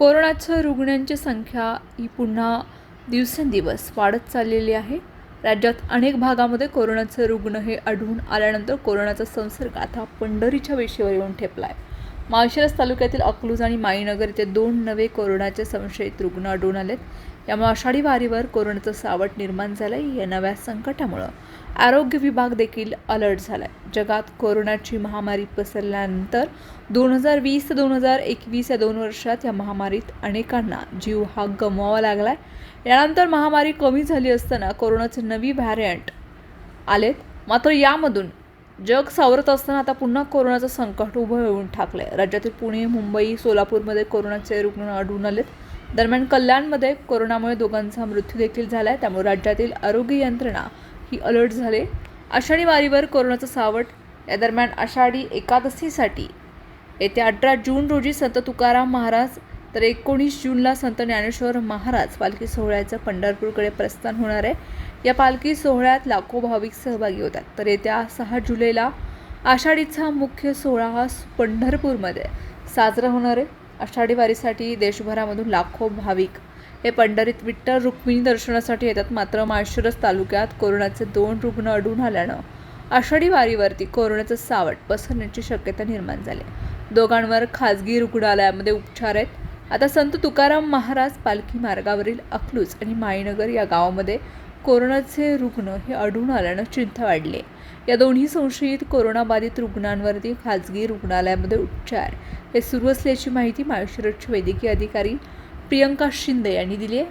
कोरोनाच्या रुग्णांची संख्या ही पुन्हा दिवसेंदिवस वाढत चाललेली आहे. राज्यात अनेक भागामध्ये कोरोनाचे रुग्ण हे आढळून आल्यानंतर कोरोनाचा संसर्ग आता पंढरीच्या वेशीवर येऊन ठेपला आहे माळशिरस तालुक्यातील अकलूज आणि माईनगर येथे दोन नवे कोरोनाचे संशयित रुग्ण आढळून आलेत. यामुळे आषाढी वारीवर कोरोनाचं सावट निर्माण झालं आहे या नव्या संकटामुळं. आरोग्य विभाग देखील अलर्ट झाला आहे जगात कोरोनाची महामारी पसरल्यानंतर दोन हजार वीस ते दोन हजार एकवीस या दोन वर्षात या महामारीत अनेकांना जीव हा गमवावा लागला आहे यानंतर महामारी कमी झाली असताना कोरोनाचे नवी व्हॅरियंट आलेत. मात्र यामधून जग सावरत असताना आता पुन्हा कोरोनाचं संकट उभं येऊन ठाकलंय. राज्यातील पुणे मुंबई सोलापूरमध्ये कोरोनाचे रुग्ण आढळून आलेत. दरम्यान कल्याणमध्ये कोरोनामुळे दोघांचा मृत्यू देखील झाला आहे त्यामुळे राज्यातील आरोग्य यंत्रणा ही अलर्ट झाले. आषाढी वारीवर कोरोनाचं सावट. या दरम्यान आषाढी एकादशीसाठी येत्या अठरा जून रोजी संत तुकाराम महाराज तर एकोणीस जूनला संत ज्ञानेश्वर महाराज पालखी सोहळ्याचं पंढरपूरकडे प्रस्थान होणार आहे. या पालखी सोहळ्यात लाखो भाविक सहभागी होतात. तर येत्या सहा जुलैला आषाढीचा मुख्य सोहळा हा पंढरपूरमध्ये साजरा होणार आहे. आषाढी वारीसाठी देशभरामधून लाखो भाविक हे पंढरीत विठ्ठल रुक्मिणी दर्शनासाठी येतात. मात्र माळशिरस तालुक्यात कोरोनाचे दोन रुग्ण अडून आल्यानं आषाढी वारीवरती कोरोनाचं सावट पसरण्याची शक्यता निर्माण झाली दोघांवर खाजगी रुग्णालयामध्ये उपचार आहेत. आता संत तुकाराम महाराज पालखी मार्गावरील अकलूज आणि माईनगर या गावामध्ये कोरोनाचे रुग्ण हे आढळून आल्यानं चिंता वाढली. या दोन्ही संशयित कोरोनाबाधित रुग्णांवरती खाजगी रुग्णालयामध्ये उपचार. हे सुरू असल्याची माहिती माळशिरसचे वैद्यकीय अधिकारी प्रियंका शिंदे यांनी दिली आहे.